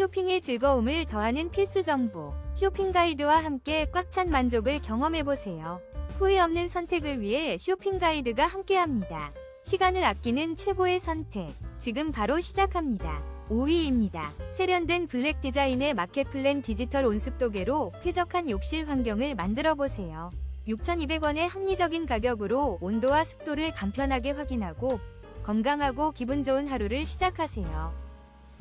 쇼핑의 즐거움을 더하는 필수 정보. 쇼핑 가이드와 함께 꽉 찬 만족을 경험해보세요. 후회 없는 선택을 위해 쇼핑 가이드가 함께합니다. 시간을 아끼는 최고의 선택. 지금 바로 시작합니다. 5위입니다. 세련된 블랙 디자인의 마켓 플랜 디지털 온습 도계로 쾌적한 욕실 환경을 만들어 보세요. 6,200원의 합리적인 가격으로 온도와 습도를 간편하게 확인하고 건강하고 기분 좋은 하루를 시작하세요.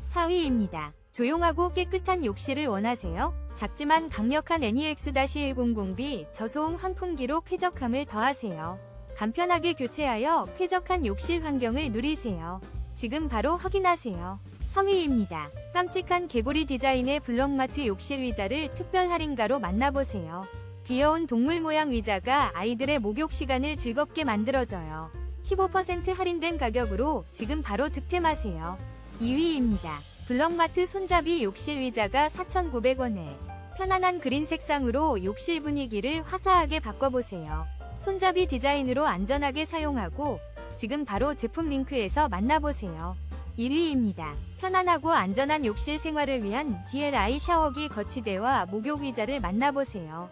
4위입니다. 조용하고 깨끗한 욕실을 원하세요? 작지만 강력한 E NEX-100B 저소음 환풍기로 쾌적함을 더하세요. 간편하게 교체하여 쾌적한 욕실 환경을 누리세요. 지금 바로 확인하세요. 3위입니다. 깜찍한 개구리 디자인의 블럭마트 욕실 의자를 특별 할인가로 만나보세요. 귀여운 동물 모양 의자가 아이들의 목욕 시간을 즐겁게 만들어줘요. 15% 할인된 가격으로 지금 바로 득템하세요. 2위입니다. 블럭마트 손잡이 욕실 의자가 4,900원에 편안한 그린 색상으로 욕실 분위기를 화사하게 바꿔보세요. 손잡이 디자인으로 안전하게 사용하고 지금 바로 제품 링크에서 만나보세요. 1위입니다. 편안하고 안전한 욕실 생활을 위한 DLI 샤워기 거치대와 목욕 의자를 만나보세요.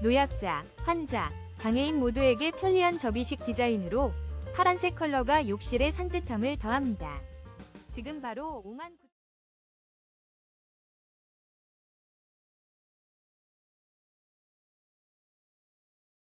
노약자, 환자, 장애인 모두에게 편리한 접이식 디자인으로 파란색 컬러가 욕실의 산뜻함을 더합니다. 지금 바로 5만